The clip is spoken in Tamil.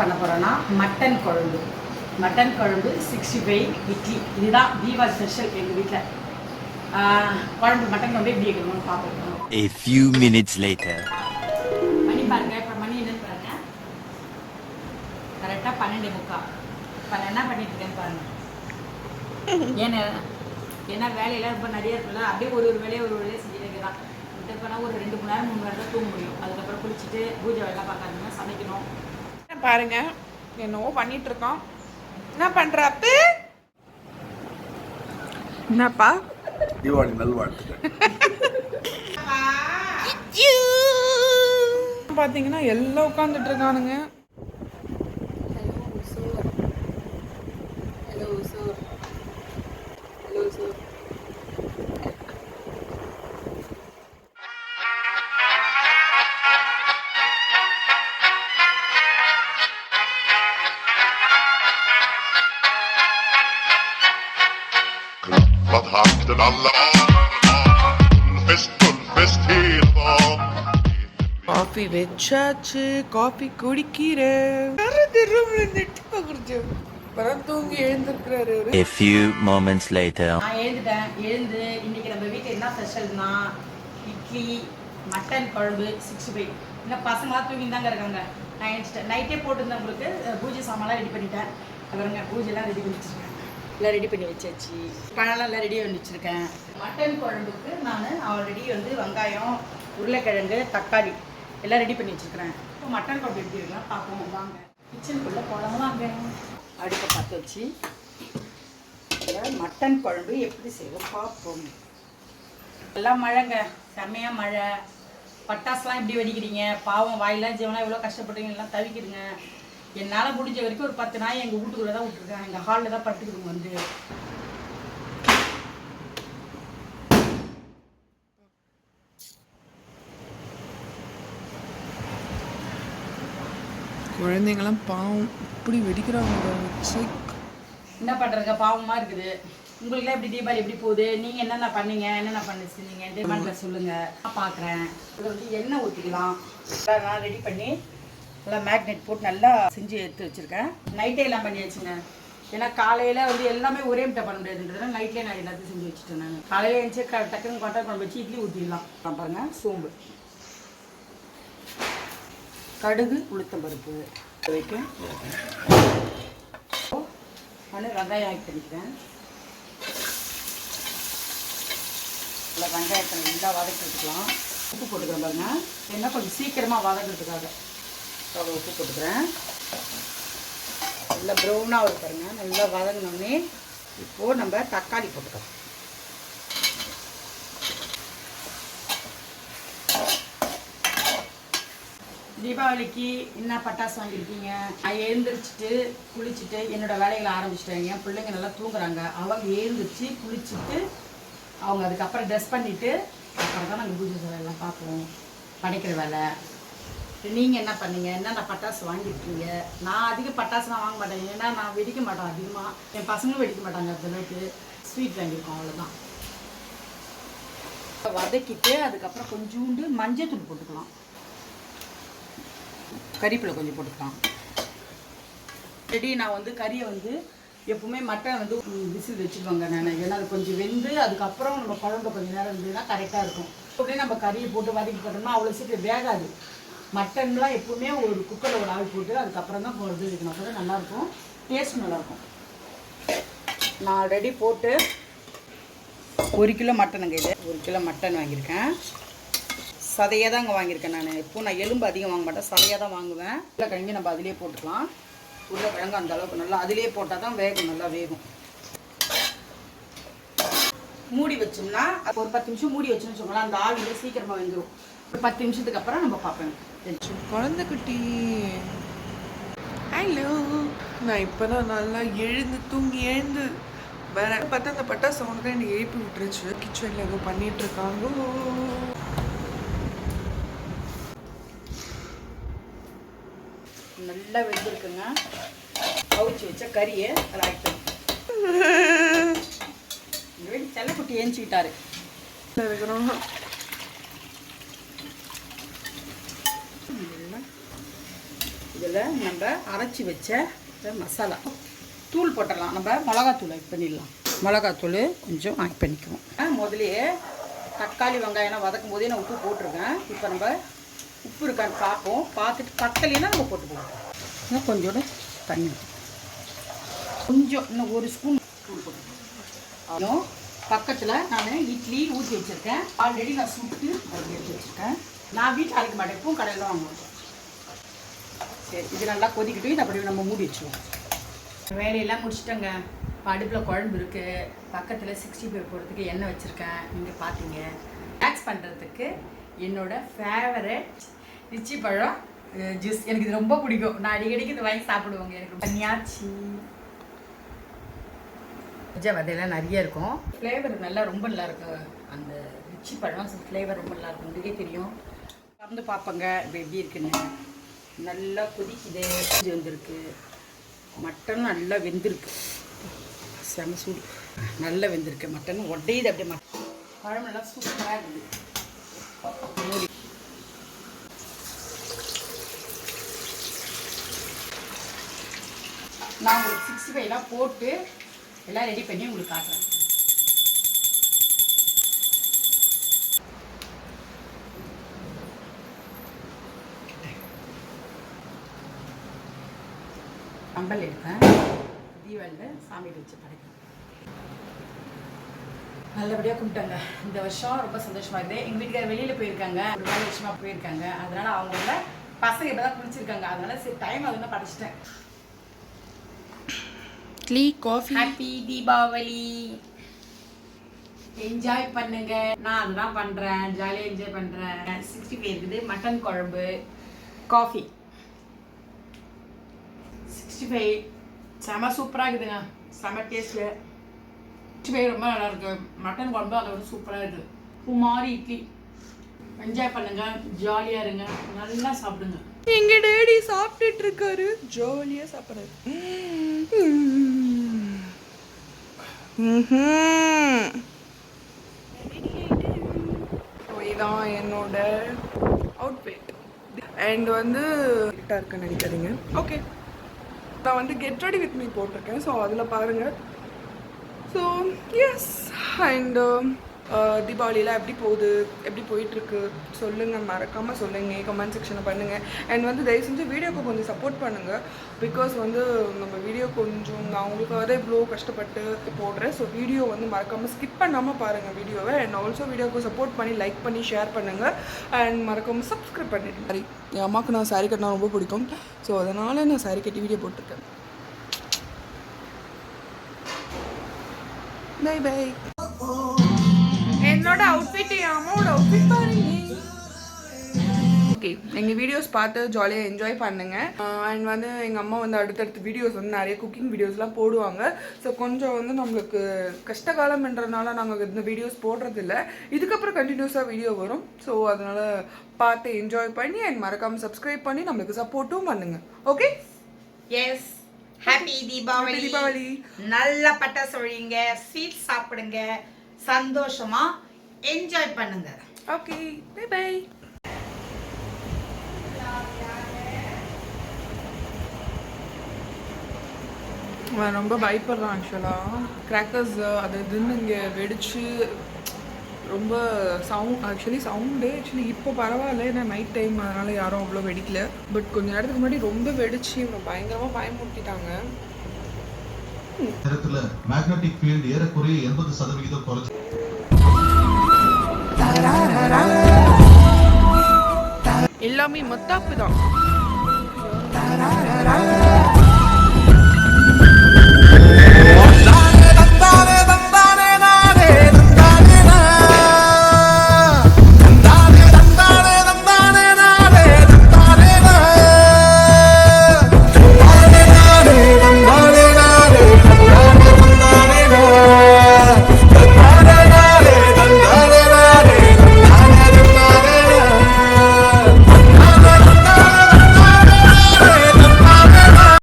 பண்ண போகிறோன்னா மட்டன் குழம்பு. மட்டன் குழம்பு சிக்ஸ்டி ஃபைவ் இட்லி. இதுதான் தீபாவளி ஸ்பெஷல் எங்கள் வீட்டில் குழம்பு மட்டன் குழம்பு எப்படி வைக்கணும்னு பார்ப்போம். A few minutes later. மணி பாருங்க இப்போ மணி என்னன்னு பாருங்க. கரெக்டாக பன்னெண்டு முக்கா. இப்போ என்ன பண்ணிட்டு இருக்கேன்னு பாருங்க. ஏன்னா ஏன்னா வேலையெல்லாம் ரொம்ப நிறைய இருக்குல்ல அப்படியே ஒரு ஒரு வேலையை ஒரு வேலையை செஞ்சுட்டு இருக்கிறான் போனால் ஒரு ரெண்டு மணி நேரம் மூணு நேரம் தான் தூங்க முடியும். அதுக்கப்புறம் குளிச்சுட்டு பூஜை வேலை பார்க்காதீங்க. சமைக்கணும். பாருங்க. என்னவோ பண்ணிட்டு இருக்கோம் என்ன பண்ற அப்பு? என்னப்பா? தீபாவளி நல்வாழ்த்துக்கள். பாத்தீங்கன்னா எல்லாம் உட்காந்துட்டு இருக்கானுங்க. Alla Fest, fullfest hela dagen coffee வச்சாச்சு காஃபி குடிக்கிறேன். ரூம்ல எட்டி குடிச்சு இப்பதான் தூங்கி எழுந்திருக்கிறாரு A few moments later. நான் எழுந்துட்டேன். எழுந்து இன்னைக்கு நம்ம வீட்டில் என்ன ஸ்பெஷல்னா இட்லி மட்டன் குழம்பு சிக்ஸ்டி ஃபைவ் இன்னும் பசங்களாம் தூங்கி தாங்க இருக்காங்க. நான் எழுந்துட்டேன். நைட்டே போட்டிருந்தேன் உங்களுக்கு. பூஜை சாமான்லாம் ரெடி பண்ணிட்டேன். பாருங்க பூஜைலாம் ரெடி பண்ணி வச்சிருக்கேன் எல்லாம் ரெடி பண்ணி வச்சாச்சு. பழம்லாம் எல்லாம் ரெடி பண்ணி வச்சுருக்கேன். மட்டன் குழம்புக்கு நான் ஆல்ரெடி வந்து வெங்காயம் உருளைக்கிழங்கு தக்காளி எல்லாம் ரெடி பண்ணி வச்சுருக்கிறேன். இப்போ மட்டன் குழம்பு எப்படி இருக்கலாம் பார்ப்போம். வாங்க. கிச்சனுக்குள்ளே குழம்பு வாங்க. அடுப்பை பார்த்து வச்சு மட்டன் குழம்பு எப்படி செய்வோம் பார்ப்போம். எல்லாம் மழைங்க. செம்மையாக மழை. பட்டாசுலாம் எப்படி வெடிக்கிறீங்க? பாவம் வாயிலாம் ஜீவனாக எவ்வளோ கஷ்டப்படுறீங்க எல்லாம் தவிக்கிறீங்க. என்னால் முடிஞ்ச வரைக்கும் ஒரு பத்து நாய் எங்கள் வீட்டுக்குள்ளே தான் விட்டுருக்கேன். எங்கள் ஹாலில் தான் படுத்துக்கிறோங்க வந்து. குழந்தைங்களாம் பாவம். இப்படி வெடிக்கிறாங்க. என்ன பண்ணுறதுங்க பாவமாக இருக்குது. உங்களுக்குலாம் எப்படி தீபாவளி எப்படி போகுது? நீங்கள் என்னென்ன பண்ணீங்க? என்னென்ன பண்ணி செஞ்சீங்க டிமாண்டில் சொல்லுங்கள் நான் பார்க்குறேன் இதில் வந்து எண்ணெய் ஊற்றிக்கலாம் நான் ரெடி பண்ணி எல்லாம் மேக்னெட் போட்டு நல்லா செஞ்சு எடுத்து வச்சுருக்கேன். நைட்டே எல்லாம் பண்ணியாச்சுங்க. ஏன்னா காலையில் வந்து எல்லாமே ஒரே மிட்டை பண்ண முடியாதுன்றதுனால நைட்லேயே நான் எல்லாத்தையும் செஞ்சு வச்சுட்டேன் நான். காலையில் எழுந்துச்சு க டக்குன்னு கொட்டை குழம்பு வச்சு இட்லி ஊற்றிடலாம் பாருங்கள் சோம்பு. கடுகு உளுத்தம் பருப்பு. வைக்கும் நான் வெங்காயம் ஆட் பண்ணிக்கிறேன். இல்லை வெங்காயத்தை நல்லா வதக்கி விட்டுக்கலாம் உப்பு போட்டுக்கிறேன் பாருங்கள் என்ன கொஞ்சம் சீக்கிரமாக வதக்கிறதுக்காக. அவ்வளோ உப்பு போட்டுக்கிறேன். நல்லா ப்ரௌனாக ஒரு பாருங்க. நல்லா வதங்கினோடனே இப்போது நம்ம தக்காளி போட்டுக்கலாம். தீபாவளிக்கு என்ன பட்டாசு வாங்கியிருக்கீங்க? நான் எழுந்திரிச்சிட்டு குளிச்சுட்டு என்னோட வேலைகளை ஆரம்பிச்சிட்டாங்க என் பிள்ளைங்க நல்லா தூங்குறாங்க. அவங்க எழுந்திரிச்சு குளிச்சுட்டு அவங்க அதுக்கப்புறம் ட்ரெஸ் பண்ணிவிட்டு அப்புறம் தான் நாங்கள் பூஜை வேலையெல்லாம் பார்ப்போம். படைக்கிற வேலை. நீங்கள் என்ன பண்ணீங்க? என்னென்ன பட்டாசு வாங்கியிருக்கீங்க? நான் அதிக பட்டாசுலாம் வாங்க மாட்டேன். ஏன்னா நான் வெடிக்க மாட்டேன் அதிகமாக என் பசங்களும் வெடிக்க மாட்டாங்க அந்த ஸ்வீட் வாங்கியிருக்கோம் அவ்வளோதான் வதக்கிட்டு அதுக்கப்புறம் கொஞ்சோண்டு மஞ்சள் தூள் போட்டுக்கலாம். கறிப்பில் கொஞ்சம் போட்டுக்கலாம். ரெடி நான் வந்து கறியை வந்து எப்பவுமே மட்டன் வந்து விசில் வச்சுருவாங்க நான். ஏன்னா அது கொஞ்சம் வெந்து அதுக்கப்புறம் நம்ம குழம்பு கொஞ்சம் நேரம் இருந்ததுன்னா கரெக்டாக இருக்கும். அப்படியே நம்ம கறியை போட்டு வதக்கி போட்டோம்னா அவ்வளோ சீக்கிரம் வேகாது. மட்டன்லாம் எப்பவுமே ஒரு குக்கரில் ஒரு ஆள் போட்டு அதுக்கப்புறம் தான் இது வைக்கணும் அப்போ தான் நல்லாயிருக்கும். டேஸ்ட் நல்லாயிருக்கும். நான் ஆல்ரெடி போட்டு ஒரு கிலோ மட்டனுங்க இது. ஒரு கிலோ மட்டன் வாங்கியிருக்கேன். சதையாக தாங்க வாங்கியிருக்கேன் நான். எப்போ நான் எலும்பு அதிகம் வாங்க மாட்டேன். சதையாக தான் வாங்குவேன். உருளைக்கிழங்கு நம்ம அதிலே போட்டுக்கலாம். உருளைக்கிழங்கு அந்த அளவுக்கு நல்லா அதிலே போட்டால் தான் வேகும் நல்லா வேகும். மூடி வச்சோம்னா ஒரு பத்து நிமிஷம் மூடி வச்சோம்னு வச்சுக்கோங்களேன் அந்த ஆவியில் சீக்கிரமாக வெந்துடும் ஒரு பத்து நிமிஷத்துக்கு அப்புறம் நம்ம பார்ப்போம் குழந்தை குட்டி ஹலோ நான் இப்பதான் நல்லா எழுந்து தூங்கி எழுந்து வேற பார்த்தா அந்த பட்டா சவுண்ட் தான் என்னை எழுப்பி விட்டுருச்சு. கிச்சன்ல ஏதோ பண்ணிட்டு இருக்காங்க. நல்லா வெந்திருக்குங்க. அவிச்சு வச்ச கறியை அதில் வீட்டு செல்லக்குட்டி ஏஞ்சிக்கிட்டாரு. இருக்கிறோம் இது இதில் நம்ம அரைச்சி வச்ச மசாலா. தூள் போட்டலாம் நம்ம மிளகாத்தூள் ஆட் பண்ணிடலாம். மிளகாத்தூள் கொஞ்சம் ஆட் பண்ணிக்குவோம். ஆ, தக்காளி வெங்காயம்லாம் வதக்கும் போதே நான் உப்பு போட்டிருக்கேன். இப்போ நம்ம உப்பு இருக்கான்னு பார்ப்போம். பார்த்துட்டு பத்தலைன்னா நம்ம போட்டு போவோம் கொஞ்சோட தண்ணி கொஞ்சம் இன்னும் ஒரு ஸ்பூன் தூள் போட்டுக்கலாம் பக்கத்தில் நான் இட்லி ஊற்றி வச்சுருக்கேன். ஆல்ரெடி நான் சுட்டு எடுத்து வச்சுருக்கேன். நான் வீட்டில் அரைக்க மாட்டேன் பூ கடையில் வாங்குவேன். சரி இது நல்லா கொதிக்கிட்டு இது அப்படியே நம்ம மூடி வச்சுருவோம். வேலையெல்லாம் முடிச்சிட்டோங்க. படுப்பில் அடுப்பில் குழம்பு இருக்குது பக்கத்தில் சிக்ஸ்டி ஃபைவ் போடுறதுக்கு எண்ணெய் வச்சுருக்கேன். நீங்கள் பார்த்தீங்க மேக்ஸ் பண்ணுறதுக்கு என்னோடய ஃபேவரட் லிச்சி பழம் ஜூஸ் எனக்கு இது ரொம்ப பிடிக்கும். நான் அடிக்கடிக்கு இது வாங்கி சாப்பிடுவோங்க. எனக்கு பன்னியாச்சி. பஜ்ஜா வதையெல்லாம் நிறைய இருக்கும். ஃப்ளேவர் நல்லா ரொம்ப நல்லா இருக்கும் அந்த லிச்சி பழம் ஃப்ளேவர் ரொம்ப நல்லா இருக்கும் உங்களுக்கே தெரியும். வந்து பார்ப்பங்க. இப்போ எப்படி இருக்குன்னு. நல்லா கொதிக்குது. இது வந்திருக்கு. மட்டன் நல்லா வெந்திருக்கு. செம சூடு. நல்லா வெந்திருக்கு. மட்டன் உடையுது அப்படியே மட்டன். பழம் நல்லா சூப்பராக இருக்குது. மூடி. நான் உங்களுக்கு சிக்ஸ்டி ஃபைவ்லாம் போட்டு எல்லாம் ரெடி பண்ணி உங்களுக்கு காட்டுறேன். கம்பல் எடுப்பேன். தீபாவளியில் சாமிக்கு வச்சு படைப்பேன். நல்லபடியாக கும்பிட்டாங்க. இந்த வருஷம் ரொம்ப சந்தோஷமா இருக்குது. எங்கள் வீட்டுக்கார வெளியில் போயிருக்காங்க. ஒரு வேலை விஷயமா போயிருக்காங்க. அதனால அவங்கள பசங்க இப்போ தான் குளிச்சிருக்காங்க. அதனால சரி டைம் அதுன்னு படிச்சிட்டேன். காஃபி ஹாப்பி தீபாவளி என்ஜாய் பண்ணுங்க. நான் அதுதான் பண்றேன். ஜாலியாக என்ஜாய் பண்றேன். சிக்ஸ்டி ஃபைவ் இருக்குது. மட்டன் குழம்பு காஃபி சிக்ஸ்டி ஃபைவ் செம சூப்பராக இருக்குதுங்க. செம டேஸ்ட்டில் சிக்ஸ்டி ஃபைவ் ரொம்ப நல்லா இருக்கு. மட்டன் குழம்பு அதை விட சூப்பராக இருக்குது குமாரி இட்லி. என்ஜாய் பண்ணுங்க. ஜாலியாக இருங்க. நல்லா சாப்பிடுங்க. எங்க டேடி சாப்பிட்டுட்டு இருக்காரு ஜாலியா சாப்பிடுறாரு இதான் என்னோட அவுட்ஃபிட் அண்ட் வந்து கரெக்டாக இருக்குன்னு நினைக்காதீங்க. ஓகே நான் வந்து கெட் ரெடி வித் மீ போட்டிருக்கேன். ஸோ அதில் பாருங்கள் ஸோ எஸ் அண்ட் தீபாவளிலாம் எப்படி போகுது? எப்படி போயிட்டுருக்கு? சொல்லுங்கள் மறக்காமல் சொல்லுங்கள் கமெண்ட் செக்ஷனில் பண்ணுங்கள் அண்ட் வந்து தயவு செஞ்சு வீடியோக்கு கொஞ்சம் சப்போர்ட் பண்ணுங்கள் பிகாஸ் வந்து நம்ம வீடியோ கொஞ்சம் நான் உங்களுக்காக தான் இவ்வளோ கஷ்டப்பட்டு போடுறேன். ஸோ வீடியோ வந்து மறக்காமல் ஸ்கிப் பண்ணாமல் பாருங்கள் வீடியோவை. அண்ட் ஆல்சோ வீடியோக்கு சப்போர்ட் பண்ணி லைக் பண்ணி ஷேர் பண்ணுங்கள் அண்ட் மறக்காமல் சப்ஸ்கிரைப் பண்ணிட்டு சரி என் அம்மாவுக்கு நான் சாரி கட்டினா ரொம்ப பிடிக்கும். ஸோ அதனால் நான் சாரி கட்டி வீடியோ போட்டிருக்கேன். பை பை என்னோட அவுட்ஃபிட் அம்மாவோட அவுட்ஃபிட் பாருங்க ஓகே எங்கள் வீடியோஸ் பார்த்து ஜாலியாக என்ஜாய் பண்ணுங்க. அண்ட் வந்து எங்கள் அம்மா வந்து அடுத்தடுத்த வீடியோஸ் வந்து நிறைய குக்கிங் வீடியோஸ்லாம் போடுவாங்க. ஸோ கொஞ்சம் வந்து நம்மளுக்கு கஷ்டகாலம்ன்றனால நாங்கள் இந்த வீடியோஸ் போடுறதில்ல. இதுக்கப்புறம் கண்டினியூஸாக வீடியோ வரும். ஸோ அதனால் பார்த்து என்ஜாய் பண்ணி அண்ட் மறக்காமல் சப்ஸ்கிரைப் பண்ணி நம்மளுக்கு சப்போர்ட்டும் பண்ணுங்க. Okay yes happy Deepavali Deepavali. நல்ல பட்டாசு ஒழிங்க ஸ்வீட் சாப்பிடுங்க. சந்தோஷமா என்ஜாய் பண்ணுங்க. ஓகே பை பை அவன் ரொம்ப பயப்படுறான் ஆக்சுவலாக கிராக்கர்ஸ் அது இதுன்னு இங்கே வெடிச்சு ரொம்ப சவுண்ட் ஆக்சுவலி சவுண்டு ஆக்சுவலி இப்போ பரவாயில்ல ஏன்னா நைட் டைம் அதனால் யாரும் அவ்வளோ வெடிக்கல. பட் கொஞ்ச நேரத்துக்கு முன்னாடி ரொம்ப வெடிச்சு இவனை பயங்கரமாக பயமுறுத்திட்டாங்க. நேரத்துல மேக்னெட்டிக் ஃபீல்ட் ஏறக்குறைய எண்பது சதவிகிதம் குறைஞ்சு எல்லாமே மத்தாப்பு தான்